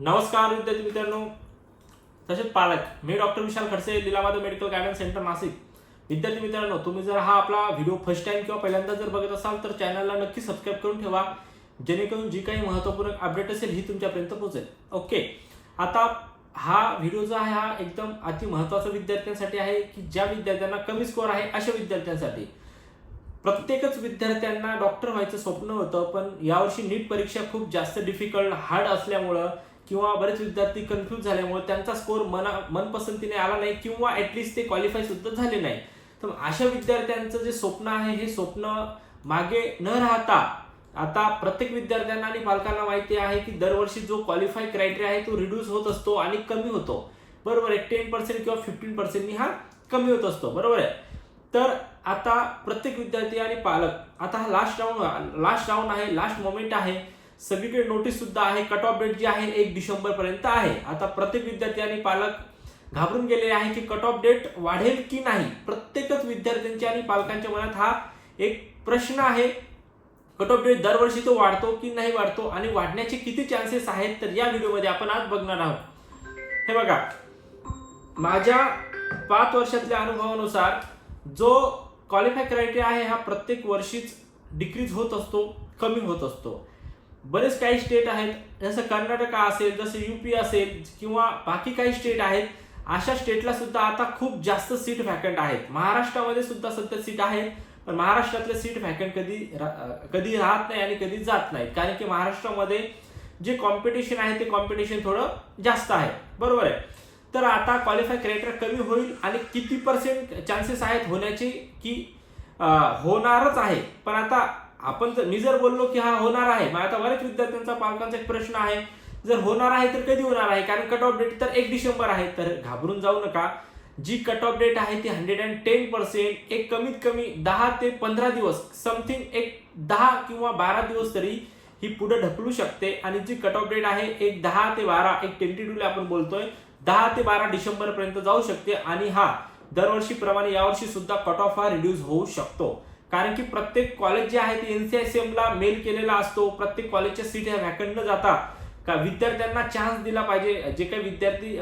नमस्कार विद्यार्थी मित्रांनो. तसेच पालक मी डॉक्टर विशाल खडसे लिलावाद मेडिकल गायडन्स सेंटर नाशिक. विद्यार्थी मित्रांनो तुम्ही जर हा आपला व्हिडिओ फर्स्ट टाइम किंवा पहिल्यांदा जर बघत असाल तर चॅनलला नक्की सबस्क्राईब करून ठेवा. जेणेकरून जी काही महत्त्वपूर्ण अपडेट असेल ही तुमच्यापर्यंत पोहोचेल. ओके आता हा व्हिडिओ जो आहे हा एकदम अति महत्त्वाचा विद्यार्थ्यांसाठी आहे की ज्या विद्यार्थ्यांना कमी स्कोअर आहे अशा विद्यार्थ्यांसाठी. प्रत्येकच विद्यार्थ्यांना डॉक्टर व्हायचं स्वप्न होतं पण यावर्षी नीट परीक्षा खूप जास्त डिफिकल्ट हार्ड असल्यामुळं किंवा बरेच विद्यार्थी कन्फ्यूज झाल्यामुळे त्यांचा स्कोअर मना मनपसंतीने आला नाही किंवा ॲटलिस्ट ते क्वालिफाय सुद्धा झाले नाही. तर अशा विद्यार्थ्यांचं जे स्वप्न आहे हे स्वप्न मागे न राहता आता प्रत्येक विद्यार्थ्यांना आणि पालकांना माहिती आहे की दरवर्षी जो क्वालिफाय क्रायटेरिया आहे तो रिड्यूस होत असतो आणि कमी होतो. बरोबर आहे? टेन पर्सेंट किंवा फिफ्टीन पर्सेंटनी हा कमी होत असतो. बरोबर आहे? तर आता प्रत्येक विद्यार्थी आणि पालक आता हा लास्ट राऊंड लास्ट राऊंड आहे लास्ट मोमेंट आहे. सगळीकडे नोटीस सुद्धा आहे कट ऑफ डेट जी आहे एक डिसेंबर पर्यंत आहे. आता प्रत्येक विद्यार्थी आणि पालक घाबरून गेलेले आहे की कट ऑफ डेट वाढेल की नाही? प्रत्येकच विद्यार्थ्यांच्या आणि पालकांच्या मनात हा एक प्रश्न आहे. कट ऑफ डेट दरवर्षी तो वाढतो की नाही वाढतो आणि वाढण्याचे किती चान्सेस आहेत तर या व्हिडिओमध्ये आपण आज बघणार आहोत. हे बघा माझ्या पाच वर्षातल्या अनुभवानुसार जो क्वालिफाय क्रायटेरिया आहे हा प्रत्येक वर्षीच डिक्रीज होत असतो कमी होत असतो. बरेच काही स्टेट आहेत. जसं कर्नाटका असेल जसं युपी असेल किंवा बाकी काही स्टेट आहेत अशा स्टेटला सुद्धा आता खूप जास्त सीट व्हॅकंट आहेत. महाराष्ट्रामध्ये सुद्धा सध्या सीट आहेत पण महाराष्ट्रातले सीट व्हॅकंट कधी रा- कधी राहत नाही आणि कधी जात नाही कारण की महाराष्ट्रामध्ये जे कॉम्पिटिशन आहे ते कॉम्पिटिशन थोडं जास्त आहे. बरोबर आहे? तर आता क्वालिफाय क्रिएटर कमी होईल आणि किती पर्सेंट चान्सेस आहेत होण्याचे की होणारच आहे. पण आता आपण जर मी जर बोललो की हा होणार आहे मग आता बऱ्याच विद्यार्थ्यांचा पालकांचा एक प्रश्न आहे जर होणार आहे तर कधी होणार आहे? कारण कट ऑफ डेट तर एक डिसेंबर आहे तर घाबरून जाऊ नका. जी कट ऑफ डेट आहे ती हंड्रेड अँड टेन पर्सेंट एक कमीत कमी दहा ते पंधरा दिवस समथिंग एक दहा किंवा बारा दिवस तरी ही पुढे ढकलू शकते. आणि जी कट ऑफ डेट आहे एक दहा ते बारा एक टेंटेटिव्हली आपण बोलतोय दहा ते बारा डिसेंबर पर्यंत जाऊ शकते. आणि हा दरवर्षीप्रमाणे यावर्षी सुद्धा कट ऑफ हा रिड्यूस होऊ शकतो. कारण की प्रत्येक कॉलेज जे आहे ते एनसीआयसीएमला मेल केलेला असतो. प्रत्येक कॉलेजच्या सीट ह्या व्हॅकंट न जाता का विद्यार्थ्यांना चान्स दिला पाहिजे. जे काही विद्यार्थी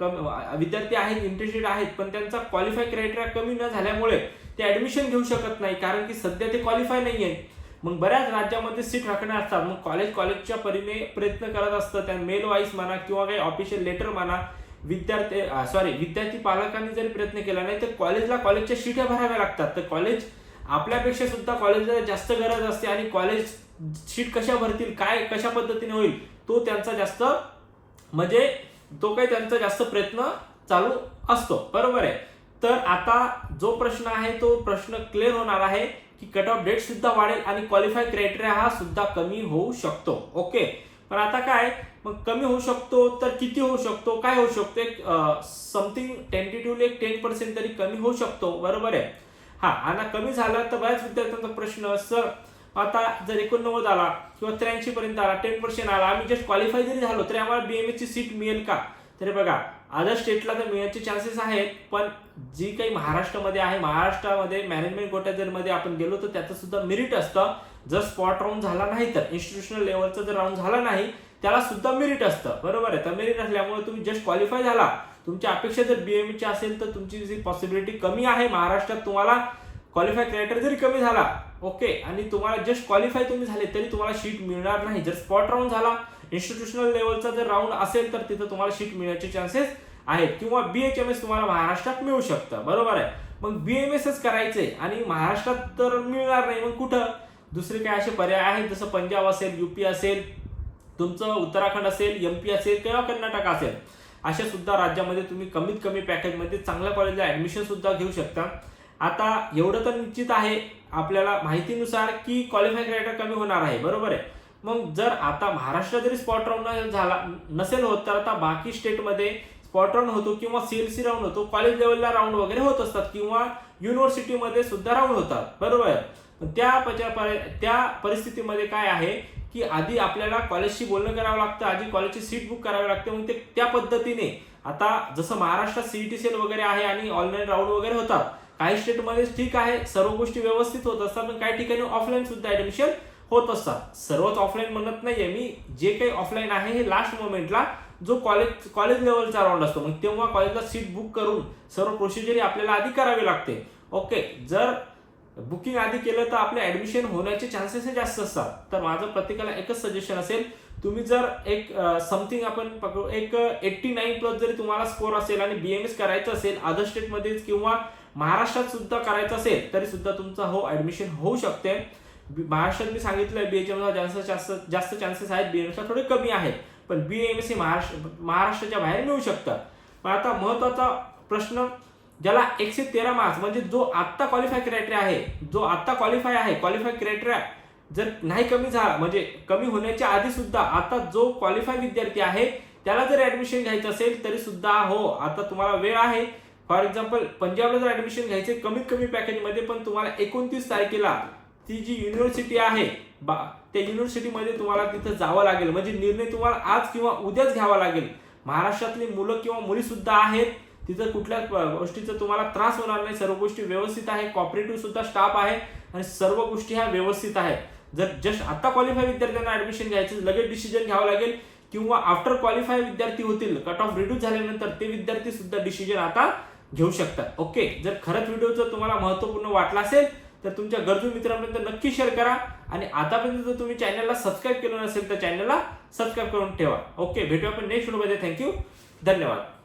कम विद्यार्थी आहेत इंटरेस्टेड आहेत पण त्यांचा क्वालिफाय क्रायटेरिया कमी न झाल्यामुळे ते ऍडमिशन घेऊ शकत नाही. कारण की सध्या ते क्वालिफाय नाही आहे मग बऱ्याच राज्यामध्ये सीट राखण्या असतात. मग कॉलेज कॉलेजच्या परीने प्रयत्न करत असतं. त्या मेल वाईज म्हणा किंवा काही ऑफिशियल लेटर म्हणा विद्यार्थी सॉरी विद्यार्थी पालकांनी जरी प्रयत्न केला नाही तर कॉलेजला कॉलेजच्या सीट्या भराव्या लागतात. तर कॉलेज आपल्यापेक्षा सुद्धा कॉलेजला जास्त गरज असते आणि कॉलेज शीट कशा भरतील काय कशा पद्धतीने होईल तो त्यांचा जास्त म्हणजे तो काही त्यांचा जास्त प्रयत्न चालू असतो. बरोबर आहे? तर आता जो प्रश्न आहे तो प्रश्न क्लिअर होणार आहे की कट ऑफ डेट सुद्धा वाढेल आणि क्वालिफाय क्रायटेरिया हा सुद्धा कमी होऊ शकतो. ओके पण आता काय? मग कमी होऊ शकतो तर किती होऊ शकतो? काय होऊ शकतो? एक समथिंग टेंटेटिव्हली एक टेन पर्सेंट तरी कमी होऊ शकतो. बरोबर आहे? हा आणि कमी झाला तर बऱ्याच विद्यार्थ्यांचा प्रश्न सर आता जर एकोणनव्वद आला किंवा त्र्याऐंशी पर्यंत आला टेन पर्सेंट आला आम्ही जस्ट क्वालिफाय जरी झालो तरी आम्हाला बीएमएस ची सीट मिळेल का? तरी बघा अदर स्टेटला तर मिळण्याचे चान्सेस आहेत पण जी काही महाराष्ट्रामध्ये आहे महाराष्ट्रामध्ये मॅनेजमेंट कोट्या आपण गेलो तर त्याचं सुद्धा मेरिट असतं. जर स्पॉट राऊंड झाला नाही तर इन्स्टिट्यूशनल लेवलचा जर राऊंड झाला नाही त्याला सुद्धा मेरिट असतं. बरोबर आहे? तर मेरिट असल्यामुळे तुम्ही जस्ट क्वालिफाय झाला. तुमची अपेक्षा जर बीएमए ची असेल तर तुमची जी पॉसिबिलिटी कमी आहे महाराष्ट्रात तुम्हाला क्वालिफाय क्रिएटर जरी कमी झाला ओके आणि तुम्हाला जस्ट क्वालिफाय तुम्ही झाले तरी तुम्हाला शीट मिळणार नाही. जर स्पॉट राऊंड झाला इन्स्टिट्यूशनल लेवलचा जर राऊंड असेल तर तिथं तुम्हाला शीट मिळण्याचे चान्सेस आहेत. किंवा बी एच एम एस तुम्हाला महाराष्ट्रात मिळू शकतं. बरोबर आहे? मग बी एम एसच करायचंय आणि महाराष्ट्रात तर मिळणार नाही. मग कुठं? दुसरे काय असे पर्याय आहेत? जसं पंजाब असेल युपी असेल तुमचं उत्तराखंड असेल एमपी असेल किंवा कर्नाटक असेल अशा सुद्धा राज्यामध्ये तुम्ही कमीत कमी पॅकेजमध्ये चांगल्या कॉलेजला ॲडमिशन सुद्धा घेऊ शकता. आता एवढं तर निश्चित आहे आपल्याला माहितीनुसार की क्वालिफाय क्रायटेरिया कमी होणार आहे बरोबर आहे? मग जर आता महाराष्ट्र जरी स्पॉट राऊंड झाला नसेल होत तर आता बाकी स्टेटमध्ये स्पॉट राऊंड होतो किंवा सीएलसी राऊंड होतो कॉलेज लेवलला राऊंड वगैरे होत असतात किंवा युनिव्हर्सिटीमध्ये सुद्धा राऊंड होतात बरोबर? आहे त्या त्या परिस्थितीमध्ये काय आहे? की आधी आपल्याला कॉलेजशी बोलणं करावं लागतं आधी कॉलेजची सीट बुक करावी लागते मग ते त्या पद्धतीने. आता जसं महाराष्ट्रात सीईटी सेल वगैरे आहे आणि ऑनलाईन राऊंड वगैरे होतात काही स्टेटमध्ये ठीक आहे सर्व गोष्टी व्यवस्थित होत असतात पण काही ठिकाणी ऑफलाईन सुद्धा ऍडमिशन होत असतात. सर्वच ऑफलाईन म्हणत नाहीये मी जे काही ऑफलाईन आहे हे लास्ट मोमेंटला जो कॉलेज कॉलेज लेवलचा राऊंड असतो मग तेव्हा कॉलेजला सीट बुक करून सर्व प्रोसिजरी आपल्याला आधी करावी लागते. ओके जर बुकिंग आधी केलं तर आपले ऍडमिशन होण्याचे चान्सेस हे जास्त असतात. तर माझं प्रत्येकाला एकच सजेशन असेल तुम्ही जर एक समथिंग आपण पकडू एक एट्टी नाईन प्लस जरी तुम्हाला स्कोर असेल आणि बीएमएस करायचं असेल अदर स्टेटमध्येच किंवा महाराष्ट्रात सुद्धा करायचं असेल तरी सुद्धा तुमचं हो ऍडमिशन होऊ शकते. महाराष्ट्रात मी सांगितलंय बीएचएम जास्त जास्त जास्त चान्सेस आहेत बीएमएसला थोडे कमी आहेत. पण बीएमएस हे महाराष्ट्र महाराष्ट्राच्या बाहेर मिळू शकतात पण आता महत्त्वाचा प्रश्न ज्याला एकशे तेरा मार्क्स म्हणजे जो आत्ता क्वालिफाय क्रायटेरिया आहे जो आत्ता क्वालिफाय आहे क्वालिफाय क्रायटेरिया जर नाही कमी झाला म्हणजे कमी होण्याच्या आधी सुद्धा आता जो क्वालिफाय विद्यार्थी आहे त्याला जर ऍडमिशन घ्यायचं असेल तरी सुद्धा हो आता तुम्हाला वेळ आहे. फॉर एक्झाम्पल पंजाबला जर ऍडमिशन घ्यायचे कमीत कमी पॅकेजमध्ये पण तुम्हाला एकोणतीस तारखेला ती जी युनिव्हर्सिटी आहे बा त्या युनिव्हर्सिटीमध्ये तुम्हाला तिथं जावं लागेल. म्हणजे निर्णय तुम्हाला आज किंवा उद्याच घ्यावा लागेल. महाराष्ट्रातली मुलं किंवा मुली सुद्धा आहेत तिथं कुठल्या गोष्टीचा तुम्हाला त्रास होणार नाही. सर्व गोष्टी व्यवस्थित आहे. कॉपरेटिव्ह सुद्धा स्टाफ आहे. आणि सर्व गोष्टी ह्या व्यवस्थित आहेत. जर जस्ट आता क्वालिफाय विद्यार्थ्यांना ऍडमिशन घ्यायचं लगेच डिसिजन घ्यावं लागेल. किंवा आफ्टर क्वालिफाय विद्यार्थी होतील कट ऑफ रिड्यूस झाल्यानंतर ते विद्यार्थी सुद्धा डिसिजन आता घेऊ शकतात. ओके जर खरंच व्हिडिओ जर तुम्हाला महत्त्वपूर्ण वाटला असेल तर तुमच्या गरजू मित्रांपर्यंत नक्की शेअर करा. आणि आतापर्यंत जर तुम्ही चॅनलला सबस्क्राईब केलं नसेल तर चॅनलला सबस्क्राईब करून ठेवा. ओके भेटूया आपण नेक्स्ट व्हिडिओमध्ये थँक्यू धन्यवाद.